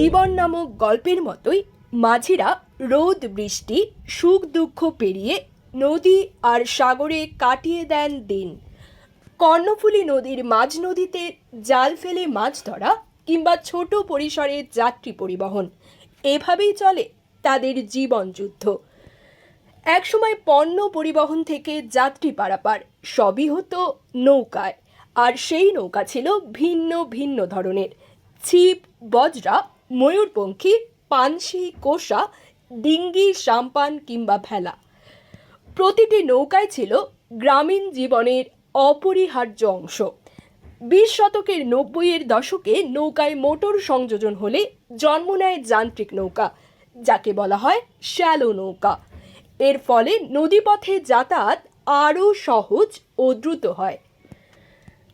জীবন নামক গল্পের মতোই মাঝিরা রোদ, বৃষ্টি, সুখ, দুঃখ পেরিয়ে নদী আর সাগরে কাটিয়ে দেন দিন। কর্ণফুলী নদীর মাঝ নদীতে জাল ফেলে মাছ ধরা কিংবা ছোট পরিসরে যাত্রী পরিবহন, এভাবেই চলে তাদের জীবন যুদ্ধ। একসময় পণ্য পরিবহন থেকে যাত্রী পারাপার সবই হতো নৌকায়, আর সেই নৌকা ছিল ভিন্ন ভিন্ন ধরনের। ছিপ, বজরা ময়ূরপঙ্খী, পানসি, কোষা, ডিঙ্গি, সাম্পান কিংবা ভেলা। প্রতিটি নৌকায় ছিল গ্রামীণ জীবনের অপরিহার্য অংশ। বিশ শতকের নব্বইয়ের দশকে নৌকায় মোটর সংযোজন হলে জন্ম নেয় যান্ত্রিক নৌকা, যাকে বলা হয় শ্যালো নৌকা। এর ফলে নদীপথে যাতায়াত আরও সহজ ও দ্রুত হয়।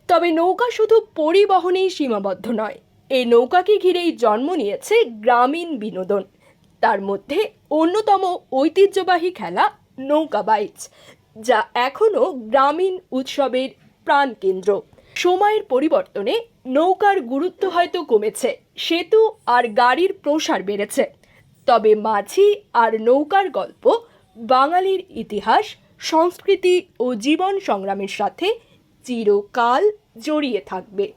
তবে নৌকা শুধু পরিবহনেই সীমাবদ্ধ নয় এই নৌকাকে ঘিরেই জন্ম নিয়েছে গ্রামীণ বিনোদন। তার মধ্যে অন্যতম ঐতিহ্যবাহী খেলা নৌকা বাইচ, যা এখনও গ্রামীণ উৎসবের প্রাণকেন্দ্র। সময়ের পরিবর্তনে নৌকার গুরুত্ব হয়তো কমেছে, সেতু আর গাড়ির প্রসার বেড়েছে। তবে মাঝি আর নৌকার গল্প বাঙালির ইতিহাস, সংস্কৃতি ও জীবন সংগ্রামের সাথে চিরকাল জড়িয়ে থাকবে।